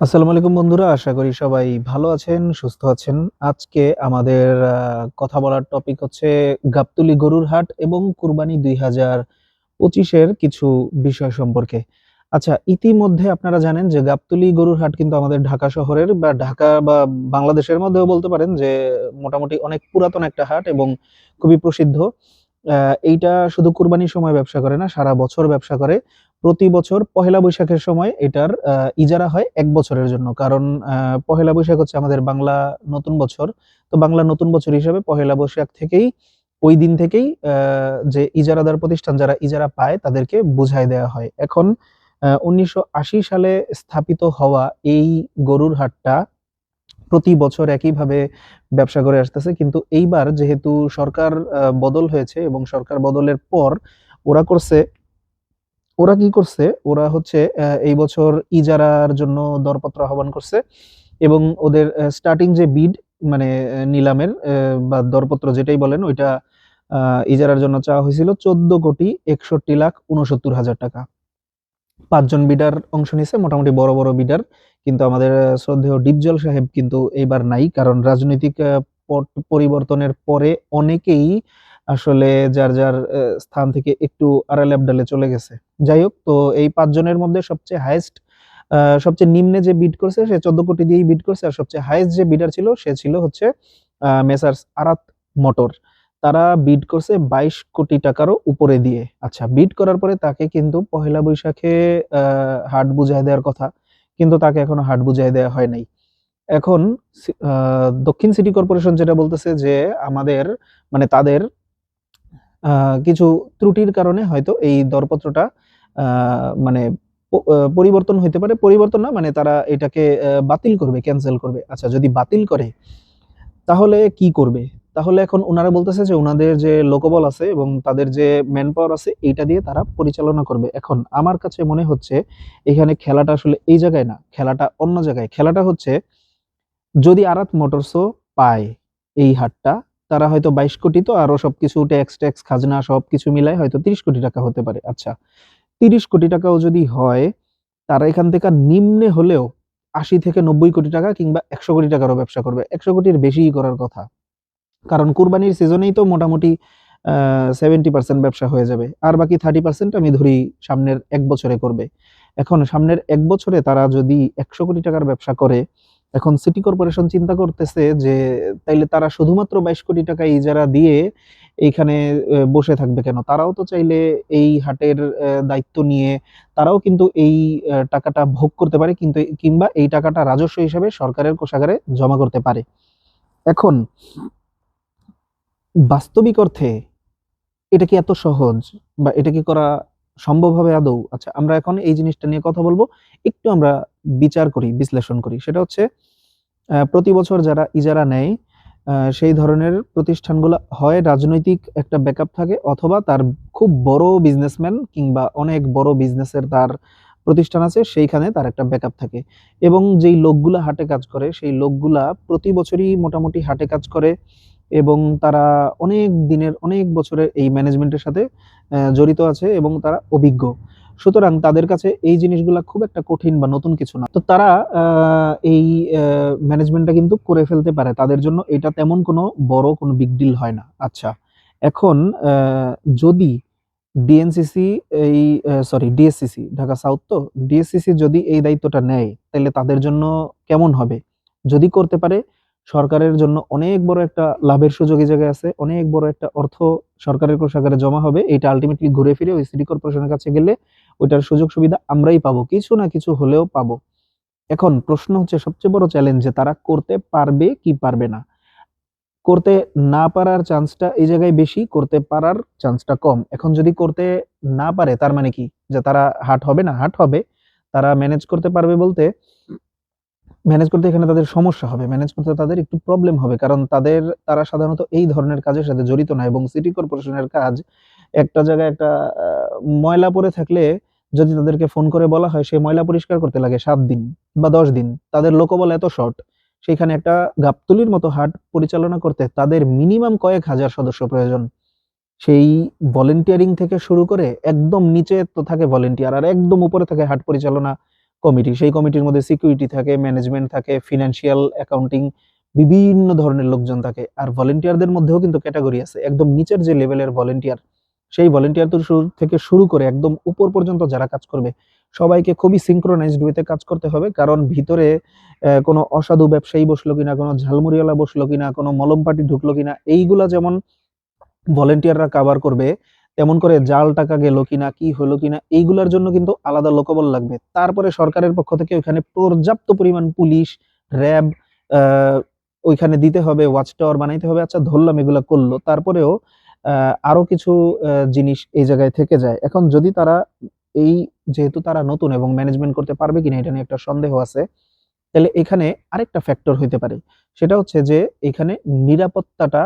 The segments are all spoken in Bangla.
আসসালামু আলাইকুম বন্ধুরা, আশা করি সবাই ভালো আছেন, সুস্থ আছেন। আজকে আমাদের কথা বলার টপিক হচ্ছে গাবতলী গরুর হাট এবং কুরবানি দুই হাজার পঁচিশের কিছু বিষয় সম্পর্কে। আচ্ছা ইতিমধ্যে আপনারা জানেন যে গাবতলী গরুর হাট কিন্তু আমাদের ঢাকা শহরের বা ঢাকা বা বাংলাদেশের মধ্যেও বলতে পারেন যে মোটামুটি অনেক পুরাতন একটা হাট এবং খুবই প্রসিদ্ধ। এইটা শুধু কুরবানির সময় ব্যবসা করে না, সারা বছর ব্যবসা করে। প্রতি বছর পহেলা বৈশাখের সময় এটার ইজারা হয় এক বছরের জন্য। কারণ পহেলা বৈশাখ হচ্ছে আমাদের বাংলা নতুন বছর। তো বাংলা নতুন বছর হিসেবে পহেলা বৈশাখ থেকেই, ওই দিন থেকেই যে ইজারাদার প্রতিষ্ঠান যারা ইজারা পায় তাদেরকে বুঝাই দেওয়া হয়। এখন উনিশশো আশি সালে স্থাপিত হওয়া এই গরুর হাটটা প্রতি বছর একইভাবে ব্যবসা করে আসতেছে। কিন্তু এইবার যেহেতু সরকার বদল হয়েছে এবং সরকার বদলের পর ওরা করছে ওরা কি করছে? ওরা হচ্ছে এই বছর ইজারার জন্য দরপত্র আহ্বান করছে এবং ওদের স্টার্টিং যে বিড মানে নিলামের বা দরপত্র যেটাই বলেন, ওইটা ইজারার জন্য চাওয়া হয়েছিল চোদ্দ কোটি একষট্টি লাখ উনসত্তর হাজার টাকা। পাঁচজন বিডার অংশ নিয়েছে, মোটামুটি বড় বড় বিডার কিন্তু আমাদের শ্রদ্ধেয় ডিপজল সাহেব কিন্তু এইবার নাই, কারণ রাজনৈতিক পট পরিবর্তনের পরে অনেকেই আসলে যার যার স্থান থেকে একটু আড়ালে আবডালে চলে গেছে। যাই হোক, তো এই পাঁচজনের মধ্যে সবচেয়ে হাইয়েস্ট সবচেয়ে নিম্নে যে বিড করছে, সে চোদ্দ কোটি দিয়েই বিড করছে, আর সবচেয়ে হাইয়েস্ট যে বিডার ছিল, সে ছিল হচ্ছে মেসার্স আরাত মোটর তারা বিড করছে বাইশ কোটি টাকারও উপরে দিয়ে। আচ্ছা বিড করার পরে তাকে কিন্তু পহেলা বৈশাখে হাট বুঝাই দেওয়ার কথা, কিন্তু তাকে এখনও হাট বুঝাই দেওয়া হয় নাই। এখন দক্ষিণ সিটি কর্পোরেশন যেটা বলতেছে যে, আমাদের মানে তাদের কিছু ত্রুটির কারণে হয়তো এই দরপত্রটা মানে পরিবর্তন হইতে পারে। পরিবর্তন না মানে তারা এটাকে বাতিল করবে ক্যান্সেল করবে। আচ্ছা যদি বাতিল করে, তাহলে কি করবে? তাহলে এখন ওনারা বলতেছে যে ওনাদের যে লোকবল আছে এবং তাদের যে ম্যান পাওয়ার আছে, এইটা দিয়ে তারা পরিচালনা করবে। এখন আমার কাছে মনে হচ্ছে, এখানে খেলাটা আসলে এই জায়গায় না, খেলাটা অন্য জায়গায়। খেলাটা হচ্ছে, যদি আরাত মোটরসও পায় এই হাটটা তারা হয়তো বাইশ কোটি তো, আরও সবকিছু ট্যাক্স ট্যাক্স খাজনা সবকিছু মিলাই হয়তো তিরিশ কোটি টাকা হতে পারে। আচ্ছা তিরিশ কোটি টাকাও যদি হয়, তারা এখান থেকে নিম্নে হলেও আশি থেকে নব্বই কোটি টাকা কিংবা একশো কোটি টাকারও ব্যবসা করবে। একশো কোটির বেশিই করার কথা। কারণ কুরবানির সিজনেই তো মোটামুটি সেভেন্টি পার্সেন্ট ব্যবসা হয়ে যাবে। আর বাকি থার্টি পার্সেন্ট আমি ধরি সামনের এক বছরে করবে। এখন সামনের এক বছরে তারা যদি একশো কোটি টাকার ব্যবসা করে এখন সিটি কর্পোরেশন চিন্তা করতেছে যে, তাইলে তারা শুধুমাত্র বাইশ কোটি টাকা ইজারা দিয়ে এইখানে বসে থাকবে কেন? তারাও তো চাইলে এই হাটের দায়িত্ব নিয়ে তারাও কিন্তু এই টাকাটা ভোগ করতে পারে, কিন্তু কিংবা এই টাকাটা রাজস্ব হিসাবে সরকারের কোষাগারে জমা করতে পারে। এখন, বাস্তবিক অর্থে এটা কি এত সহজ? বা এটা কি করা সম্ভব হবে আদৌ? আচ্ছা আমরা এখন এই জিনিসটা নিয়ে কথা বলব। একটু আমরা বিচার করি, বিশ্লেষণ করি। সেটা হচ্ছে প্রতি বছর যারা ইজারা নেয় সেই ধরনের প্রতিষ্ঠানগুলো হয় রাজনৈতিক একটা ব্যাকআপ থাকে অথবা তার খুব বড় বিজনেসম্যান কিংবা অনেক বড় বিজনেসের তার প্রতিষ্ঠান আছে, সেইখানে তার একটা ব্যাকআপ থাকে। এবং যেই লোকগুলা হাটে কাজ করে, সেই লোকগুলা প্রতি বছরই মোটামুটি হাটে কাজ করে। এবং তারা অনেক দিনের, অনেক বছরের এই ম্যানেজমেন্টের সাথে জড়িত আছে এবং তারা অভিজ্ঞ। সুতরাং তাদের কাছে এই জিনিসগুলা খুব একটা কঠিন বা নতুন কিছু না। তো তারা এই ম্যানেজমেন্টটা কিন্তু করে ফেলতে পারে। তাদের জন্য এটা তেমন কোনো বড় কোনো বিগ ডিল হয় না। আচ্ছা এখন যদি ডিএনসিসি এই সরি ডিএসসিসি ঢাকা সাউথ তো ডিএসসিসি যদি এই দায়িত্বটা নেয়, তাহলে তাদের জন্য কেমন হবে? যদি করতে পারে সরকারের জন্য অনেক বড় একটা লাভের সুযোগ এই জায়গায় আছে, অনেক বড় একটা অর্থ সরকারের কোষাগারে জমা হবে, এটা আলটিমেটলি ঘুরে ফিরে ওই সিটি কর্পোরেশনের কাছে গেলে ওইটার সুযোগ সুবিধা আমরাই পাবো, কিছু না কিছু হলেও পাবো। এখন প্রশ্ন হচ্ছে সবচেয়ে বড় চ্যালেঞ্জ যে তারা করতে পারবে কি পারবে না? করতে না পারার চান্সটা এই জায়গায় বেশি, করতে পারার চান্সটা কম। এখন যদি করতে না পারে, তার মানে কি? যে তারা হাট হবে না, হাট হবে, তারা ম্যানেজ করতে পারবে বলতে ম্যানেজ করতে এখানে তাদের সমস্যা হবে ম্যানেজ করতে তাদের একটু প্রবলেম হবে। কারণ তাদের, তারা সাধারণত এই ধরনের কাজের সাথে জড়িত না এবং সিটি কর্পোরেশনের কাজ একটা জায়গায় একটা ময়লা পড়ে থাকলে যদি তাদেরকে ফোন করে বলা হয় সেই ময়লা পরিষ্কার করতে লাগে সাত দিন বা দশ দিন। তাদের লোকবল এত শর্ট সেখানে একটা গাবতলির মতো হাট পরিচালনা করতে তাদের মিনিমাম কয়েক হাজার সদস্য প্রয়োজন। সেই ভলেন্টিয়ারিং থেকে শুরু করে একদম নিচে তো থাকে ভলেন্টিয়ার আর একদম উপরে থাকে হাট পরিচালনা। কমিটি সেই কমিটির মধ্যে সিকিউরিটি থাকে ম্যানেজমেন্ট থাকে ফিনান্সিয়াল অ্যাকাউন্টিং বিভিন্ন ধরনের লোকজন থাকে। আর ভলেন্টিয়ারদের মধ্যেও কিন্তু ক্যাটাগরি আছে। একদম নিচের যে লেভেলের ভলেন্টিয়ার সেই ভলেন্টিয়ার থেকে শুরু করে একদম উপর পর্যন্ত যারা কাজ করবে, সবাইকে খুবই সিঙ্ক্রোনাইজড ওয়েতে কাজ করতে হবে। কারণ ভিতরে কোনো অসাধু ব্যবসায়ী বসল কিনা, কোনো ঝালমুড়িওয়ালা বসল কিনা, কোনো মলম পার্টি ঢুকলো কিনা, এইগুলা যেমন ভলেন্টিয়াররা কাভার করবে তেমন করে জাল টাকা গেল কিনা, কি হলো কিনা, এইগুলোর জন্য কিন্তু আলাদা লোকবল লাগবে। তারপরে সরকারের পক্ষ থেকে ওইখানে পর্যাপ্ত পরিমাণ পুলিশ, র্যাব ওইখানে দিতে হবে ওয়াচ টাওয়ার বানাইতে হবে। আচ্ছা ধরলাম এগুলা করল। তারপরেও আরও কিছু জিনিস এই জায়গায় থেকে যায়। এখন যদি তারা এই যেহেতু তারা নতুন এবং ম্যানেজমেন্ট করতে পারবে কিনা, এটা নিয়ে একটা সন্দেহ আছে, তাহলে এখানে আরেকটা ফ্যাক্টর হইতে পারে। সেটা হচ্ছে যে, এখানে নিরাপত্তাটা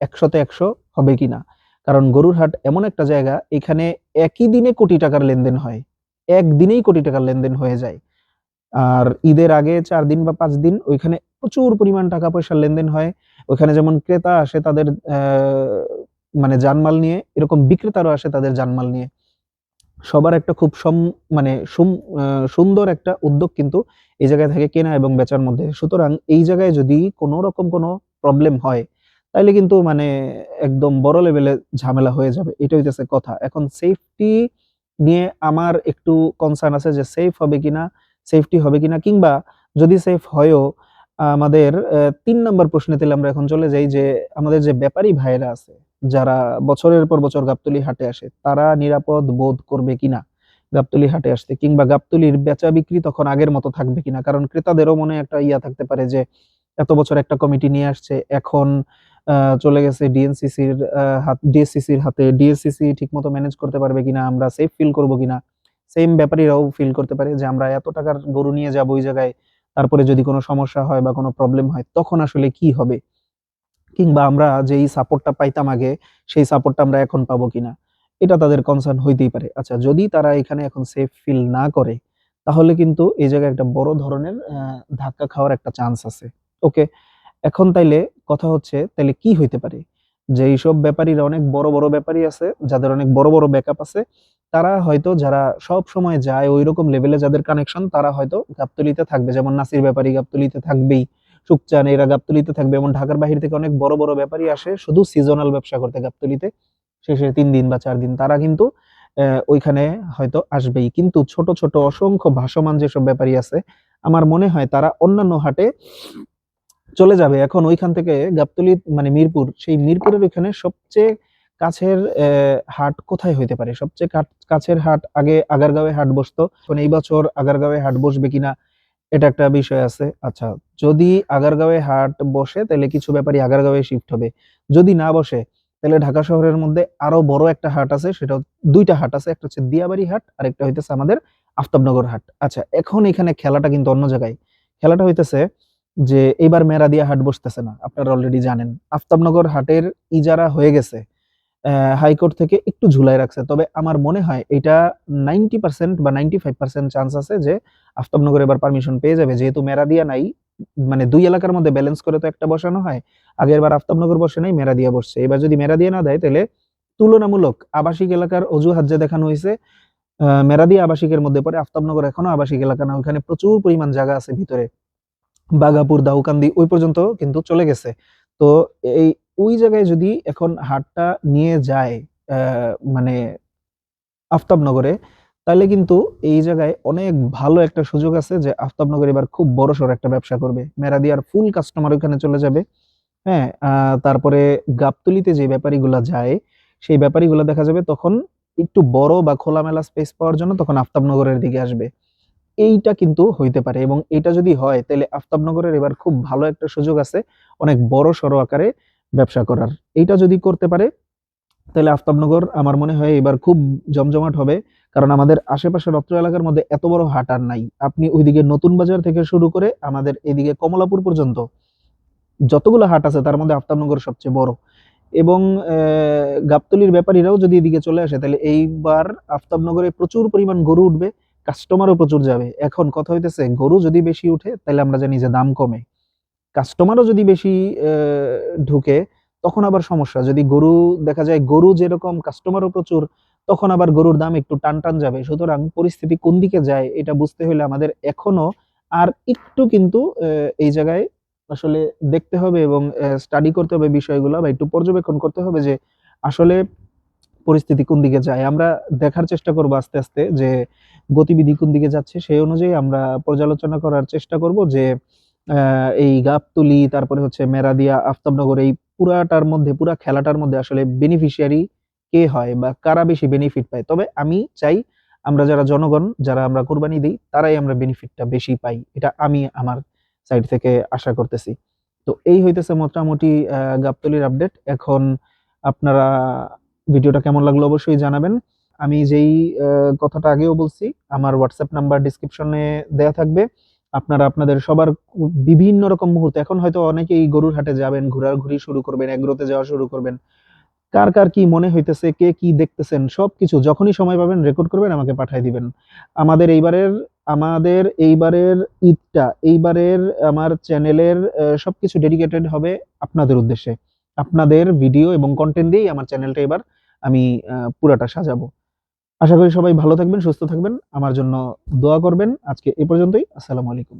একশোতে একশো হবে কিনা। কারণ গরুর হাট এমন একটা জায়গা, এখানে একই দিনে কোটি টাকার লেনদেন হয়। একদিনেই কোটি টাকার লেনদেন হয়ে যায়। আর ঈদের আগে চার দিন বা পাঁচ দিন ওইখানে প্রচুর পরিমাণ টাকা পয়সার লেনদেন হয়। ওইখানে যেমন ক্রেতা আসে তাদের মানে জানমাল নিয়ে, এরকম বিক্রেতারও আসে তাদের জানমাল নিয়ে। সবার একটা খুব সম মানে সুন্দর একটা উদ্যোগ কিন্তু এই জায়গায় থেকে কেনা এবং বেচার মধ্যে। সুতরাং এই জায়গায় যদি কোনো রকম কোনো প্রবলেম হয় তাইলে কিন্তু মানে একদম বড় লেভেলে ঝামেলা হয়ে যাবে। এটা হইতেছে কথা। এখন সেফটি নিয়ে আমার একটু কনসার্ন আছে যে সেফ হবে কিনা সেফটি হবে কিনা, কিংবা যদি সেফ হয়ও, আমাদের তিন নম্বর প্রশ্নে তাহলে আমরা এখন চলে যাই যে আমাদের যে ব্যাপারী ভাইয়েরা আছে, যারা বছরের পর বছর গাবতলি হাটে আসে, তারা নিরাপদ বোধ করবে কিনা গাবতলি হাটে আসতে, কিংবা গাবতলির বেচা বিক্রি তখন আগের মতো থাকবে কিনা? কারণ ক্রেতাদেরও মনে একটা ইয়া থাকতে পারে যে, এত বছর একটা কমিটি নিয়ে আসছে, এখন চলে গেছে ডিএনসিসির হাত ডিএসসিসির হাতে। ডিএসসিসি ঠিকমতো ম্যানেজ করতে পারবে কিনা, আমরা সেফ ফিল করব কিনা সেম ব্যাপারীরাও ফিল করতে পারে যে আমরা এত টাকার গরু নিয়ে যাব ওই জায়গায়, তারপরে যদি কোনো সমস্যা হয় বা কোনো প্রবলেম হয়, তখন আসলে কি হবে? কিংবা আমরা যেই সাপোর্টটা পাইতাম আগে, সেই সাপোর্টটা আমরা এখন পাবো কিনা? এটা তাদের কনসার্ন হইতেই পারে। আচ্ছা যদি তারা এখানে এখন সেফ ফিল না করে, তাহলে কিন্তু এই জায়গায় একটা বড় ধরনের ধাক্কা খাওয়ার একটা চান্স আছে। ওকে এখন তাইলে কথা হচ্ছে, তাইলে কি হইতে পারে? যে এইসব ব্যাপারীরা অনেক বড় বড় ব্যাপারী আছে, যাদের অনেক বড় বড় ব্যাকআপ আছে, তারা হয়তো যারা সব সময় যায় ওই রকম লেভেলে যাদের কানেকশন তারা হয়তো গাবতলিতে থাকবে। যেমন নাসির ব্যাপারী গাবতলিতে থাকবেই সুকচান এরা গাবতলিতে থাকবে। এমন ঢাকার বাহির থেকে অনেক বড় বড় ব্যাপারী আসে, শুধু সিজনাল ব্যবসা করতে গাবতলিতে। শেষে তিন দিন বা চার দিন তারা কিন্তু ওইখানে হয়তো আসবেই। কিন্তু ছোট ছোট অসংখ্য ভাসমান যেসব ব্যাপারী আছে, আমার মনে হয় তারা অন্যান্য হাটে চলে যাবে। এখন ওইখান থেকে গাবতলি মানে মিরপুর, সেই মিরপুরের ওইখানে সবচেয়ে কাছের হাট কোথায় হইতে পারে? সবচেয়ে কাছের হাট আগে আগারগাঁওয়ে হাট বসতো। এখন এই বছর আগারগাঁওয়ে হাট বসবে কিনা, এটা একটা বিষয় আছে। আচ্ছা যদি আগারগাঁওয়ে হাট বসে, তাহলে কিছু ব্যাপারই আগারগাঁওয়ে শিফট হবে। যদি না বসে, তাহলে ঢাকা শহরের মধ্যে আরও বড় একটা হাট আছে, সেটা দুইটা হাট আছে, একটা হচ্ছে দিয়াবাড়ি হাট, আর একটা হইতেছে আমাদের আফতাবনগর হাট। আচ্ছা এখন এখানে খেলাটা কিন্তু অন্য জায়গায়। খেলাটা হইতেছে যে এবার মেরাদিয়া হাট বসতেছে না, আপনারা অলরেডি জানেন। আফতাবনগর হাটের ইজারা হয়ে গেছে হাইকোর্ট থেকে একটু ঝুলাই রাখছে। তবে আমার মনে হয় এটা নাইনটি পার্সেন্ট বা নাইনটি ফাইভ পার্সেন্ট চান্স আছে যে আফতাবনগর এবার পারমিশন পেয়ে যাবে। যেহেতু মেরাদিয়া নাই মানে দুই এলাকার মধ্যে ব্যালেন্স করে তো একটা বসানো হয়। আগের বার আফতাবনগর বসে নাই মেরাদিয়া বসছে। এবার যদি মেরা মেরাদিয়া না দেয়, তাহলে তুলনামূলক আবাসিক এলাকার অজুহাত যে দেখানো হয়েছে মেরাদিয়া আবাসিকের মধ্যে পরে আফতাবনগর এখনও আবাসিক এলাকা না ওখানে প্রচুর পরিমাণ জায়গা আছে ভিতরে। বাগাপুর, দাউকান্দি, ওই পর্যন্ত কিন্তু চলে গেছে। তো এই, ওই জায়গায় যদি এখন হাটটা নিয়ে যায় মানে আফতাবনগরে, তাহলে কিন্তু এই জায়গায় অনেক ভালো একটা সুযোগ আছে যে আফতাবনগর এবার খুব বড়সড় একটা ব্যবসা করবে। মেরাদিয়ার ফুল কাস্টমার ওখানে চলে যাবে। হ্যাঁ তারপরে গাবতুলিতে যে ব্যাপারীগুলা যায়, সেই ব্যাপারীগুলা দেখা যাবে তখন একটু বড় বা খোলামেলা স্পেস পাওয়ার জন্য তখন আফতাবনগরের দিকে আসবে। এইটা কিন্তু হইতে পারে এবং এটা যদি হয়, তাহলে আফতাবনগরের এবার খুব ভালো একটা সুযোগ আছে অনেক বড় সড়ো আকারে ব্যবসা করার। এইটা যদি করতে পারে, তাহলে আফতাবনগর আমার মনে হয় এবার খুব জমজমাট হবে, কারণ আমাদের আশেপাশের অত্র এলাকার মধ্যে এত বড় হাট আর নাই। আপনি ওইদিকে নতুন বাজার থেকে শুরু করে আমাদের এদিকে কমলাপুর পর্যন্ত যতগুলো হাট আছে, তার মধ্যে আফতাবনগর সবচেয়ে বড়। এবং গাবতলীর ব্যাপারীরাও যদি এদিকে চলে আসে, তাহলে এইবার আফতাবনগরে প্রচুর পরিমাণ গরু উঠবে। কাস্টমারও প্রচুর যাবে। এখন কথা হইতেছে, গরু যদি বেশি উঠে তাহলে আমরা জানি যে দাম কমে। কাস্টমারও যদি বেশি ঢুকে, তখন আবার সমস্যা। যদি গরু, দেখা যায় গরু যেরকম কাস্টমারও প্রচুর, তখন আবার গরুর দাম একটু টান টান যাবে। সুতরাং পরিস্থিতি কোন দিকে যায়, এটা বুঝতে হলে আমাদের এখনও আর একটু কিন্তু এই জায়গায় আসলে দেখতে হবে এবং স্টাডি করতে হবে বিষয়গুলো বা একটু পর্যবেক্ষণ করতে হবে যে আসলে পরিস্থিতি কোন দিকে যায়, আমরা দেখার চেষ্টা করব আস্তে আস্তে যে গতিবিধি কোন দিকে যাচ্ছে, সেই অনুযায়ী আমরা পর্যালোচনা করার চেষ্টা করব যে এই গাবতলি, তারপরে হচ্ছে মেরাদিয়া, আফতাবনগর, এই পুরাটার মধ্যে, পুরা খেলাটার মধ্যে আসলে বেনিফিশিয়ারি কে হয় বা কারা বেশি বেনিফিট পায়? তবে আমি চাই আমরা যারা জনগণ, যারা আমরা কোরবানি দিই, তারাই আমরা বেনিফিটটা বেশি পাই। এটা আমি আমার সাইড থেকে আশা করতেছি। তো এই হইতেছে মোটামুটি গাবতলির আপডেট এখন আপনারা ভিডিওটা কেমন লাগল অবশ্যই জানাবেন। আমি যেই কথাটা আগেও বলছি, আমার হোয়াটসঅ্যাপ নাম্বার ডিসক্রিপশনে দেয়া থাকবে। আপনারা, আপনাদের সবার বিভিন্ন রকম মুহূর্তে, এখন হয়তো অনেকেই গরুর হাটে যাবেন, ঘোরাঘুরি শুরু করবেন, এগ্রোতে যাওয়া শুরু করবেন। কার কার কি মনে হইতেছে, কে কি দেখতেছেন, সবকিছু যখনই সময় পাবেন রেকর্ড করবেন, আমাকে পাঠিয়ে দিবেন। আমাদের এইবারের আমাদের এইবারের ঈদটা, এইবারের আমার চ্যানেলের সবকিছু ডেডিকেটেড হবে আপনাদের উদ্দেশ্যে। আপনাদের ভিডিও এবং কন্টেন্ট দিয়েই আমার চ্যানেলটা এবার আমি পুরাটা সাজাবো। আশা করি সবাই ভালো থাকবেন, সুস্থ থাকবেন। আমার জন্য দোয়া করবেন। আজকে এ পর্যন্তই। আসসালামু আলাইকুম।